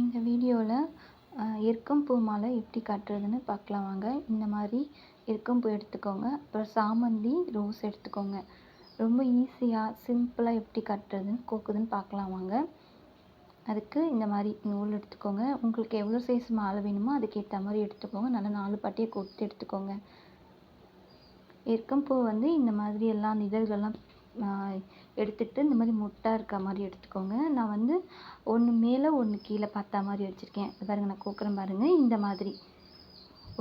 இந்த வீடியோவில் எருக்கம்பூ மாலை எப்படி கட்டுறதுன்னு பார்க்கலாம் வாங்க. இந்த மாதிரி எருக்கம்பூ எடுத்துக்கோங்க. அப்புறம் சாமந்தி ரோஸ் எடுத்துக்கோங்க. ரொம்ப ஈஸியாக சிம்பிளாக எப்படி கட்டுறதுன்னு கோக்குதுன்னு பார்க்கலாம் வாங்க. அதுக்கு இந்த மாதிரி நூல் எடுத்துக்கோங்க. உங்களுக்கு எவ்வளோ சைஸ் மாலை வேணுமோ அதுக்கேற்ற மாதிரி எடுத்துக்கோங்க. நல்லா நாலு பாட்டியை கொடுத்து எடுத்துக்கோங்க. எருக்கம்பூ வந்து இந்த மாதிரி எல்லாம் இதழ்கள்லாம் எடுத்துகிட்டு இந்த மாதிரி மொட்டாக இருக்க மாதிரி எடுத்துக்கோங்க. நான் வந்து ஒன்று மேலே ஒன்று கீழே பார்த்தா மாதிரி வச்சுருக்கேன். பாருங்கள் நான் கோக்குறேன் பாருங்கள் இந்த மாதிரி.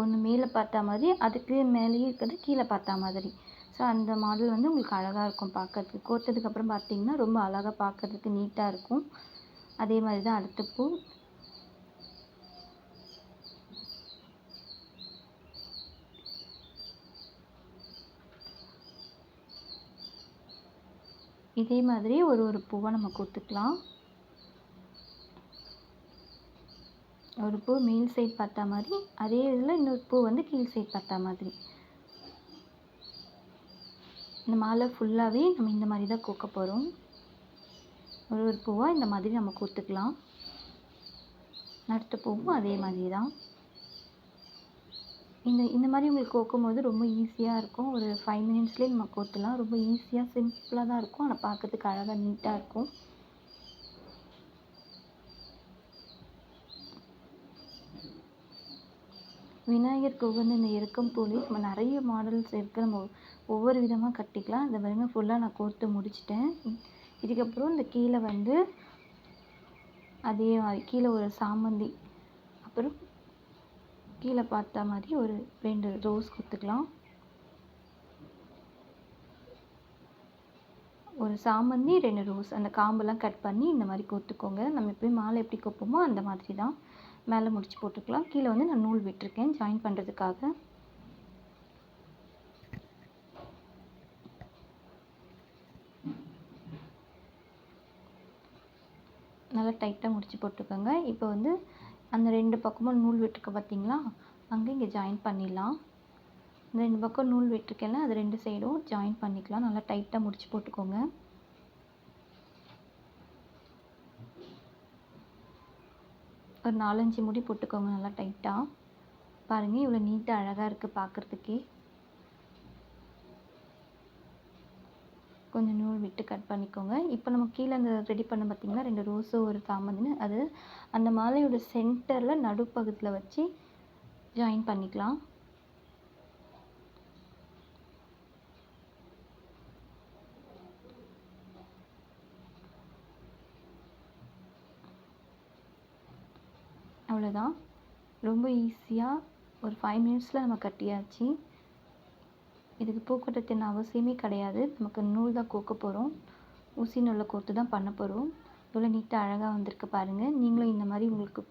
ஒன்று மேலே பார்த்தா மாதிரி அதுக்கு மேலேயே இருக்கிறது கீழே பார்த்தா மாதிரி. ஸோ அந்த மாடல் வந்து உங்களுக்கு அழகாக இருக்கும் பார்க்கறதுக்கு கோத்ததுக்கப்புறம் பார்த்தீங்கன்னா ரொம்ப அழகாக பார்க்கறதுக்கு நீட்டாக இருக்கும். அதே மாதிரி தான் அடுத்த பூ. இதே மாதிரி ஒரு ஒரு பூவை நம்ம கொடுத்துக்கலாம். ஒரு பூ மேல் சைட் பார்த்தா மாதிரி அதே இதில் இன்னொரு பூ வந்து கீழ் சைட் பார்த்தா மாதிரி. இந்த மாலை ஃபுல்லாகவே நம்ம இந்த மாதிரி தான் கோக்க போகிறோம் ஒரு ஒரு பூவாக இந்த மாதிரி நம்ம கொடுத்துக்கலாம். அடுத்த பூவும் அதே மாதிரி தான். இந்த இந்த மாதிரி உங்களுக்கு கோக்கும்போது ரொம்ப ஈஸியாக இருக்கும். ஒரு ஃபைவ் மினிட்ஸ்லேயே நம்ம கோத்துலாம். ரொம்ப ஈஸியாக சிம்பிளாக தான் இருக்கும். ஆனால் பார்க்கறதுக்கு அழகாக நீட்டாக இருக்கும். விநாயகருக்கு உகந்த இந்த எருக்கம்பூலே நம்ம நிறைய மாடல்ஸ் இருக்குது நம்ம ஒவ்வொரு விதமாக கட்டிக்கலாம். இந்த பாருங்க ஃபுல்லாக நான் கோர்த்து முடிச்சிட்டேன். இதுக்கப்புறம் இந்த கீழே வந்து அதே மாதிரி கீழே ஒரு சாமந்தி. அப்புறம் கீழே பார்த்தா மாதிரி ஒரு ரெண்டு ரோஸ் கொடுத்துக்கலாம். ஒரு சாமந்தி ரெண்டு ரோஸ். அந்த காம்பெல்லாம் கட் பண்ணி இந்த மாதிரி கொடுத்துக்கோங்க நம்ம எப்படி மாலை எப்படி கொப்போமோ அந்த மாதிரி தான். மேலே முடிச்சு போட்டுக்கலாம். கீழே வந்து நான் நூல் விட்டுருக்கேன். ஜாயின் பண்ணுறதுக்காக நல்லா டைட்டாக முடிச்சு போட்டுக்கோங்க. இப்போ வந்து அந்த ரெண்டு பக்கமும் நூல் விட்டுருக்க பார்த்தீங்களா? அங்கே இங்கே ஜாயின் பண்ணிடலாம். இந்த ரெண்டு பக்கம் நூல் விட்டுருக்கேன்ல அது ரெண்டு சைடும் ஜாயின் பண்ணிக்கலாம். நல்லா டைட்டாக முடிச்சு போட்டுக்கோங்க. ஒரு நாலஞ்சு முடி போட்டுக்கோங்க நல்லா டைட்டாக பாருங்கள் இவ்வளோ நீட்டாக அழகாக இருக்குது பார்க்குறதுக்கே. கொஞ்சம் நூல் விட்டு கட் பண்ணிக்கோங்க. இப்போ நம்ம கீழே அந்த ரெடி பண்ண பார்த்தீங்கன்னா ரெண்டு ரோஸு ஒரு தாமந்தின்னு அது அந்த மாலையோட சென்டரில் நடுப்பகுதியில் வச்சு ஜாயின் பண்ணிக்கலாம். அவ்வளோதான் ரொம்ப ஈஸியாக ஒரு ஃபைவ் மினிட்ஸில் நம்ம கட்டியாச்சு. இதுக்கு பூக்கட்டத்தின் அவசியமே கிடையாது. நமக்கு நூல் தான் கோக்க போகிறோம் ஊசி நூலை கோர்த்து தான் பண்ண போகிறோம் இவ்வளோ நீட்டாக அழகாக வந்திருக்கு பாருங்கள் நீங்களும் இந்த மாதிரி உங்களுக்கு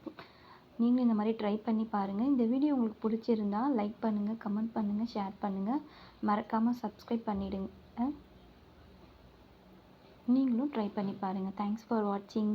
நீங்களும் இந்த மாதிரி ட்ரை பண்ணி பாருங்கள் இந்த வீடியோ உங்களுக்கு பிடிச்சிருந்தா லைக் பண்ணுங்கள் கமெண்ட் பண்ணுங்கள் ஷேர் பண்ணுங்கள் மறக்காமல் சப்ஸ்கிரைப் பண்ணிவிடுங்க நீங்களும் ட்ரை பண்ணி பாருங்கள் தேங்க்ஸ் ஃபார் வாட்சிங்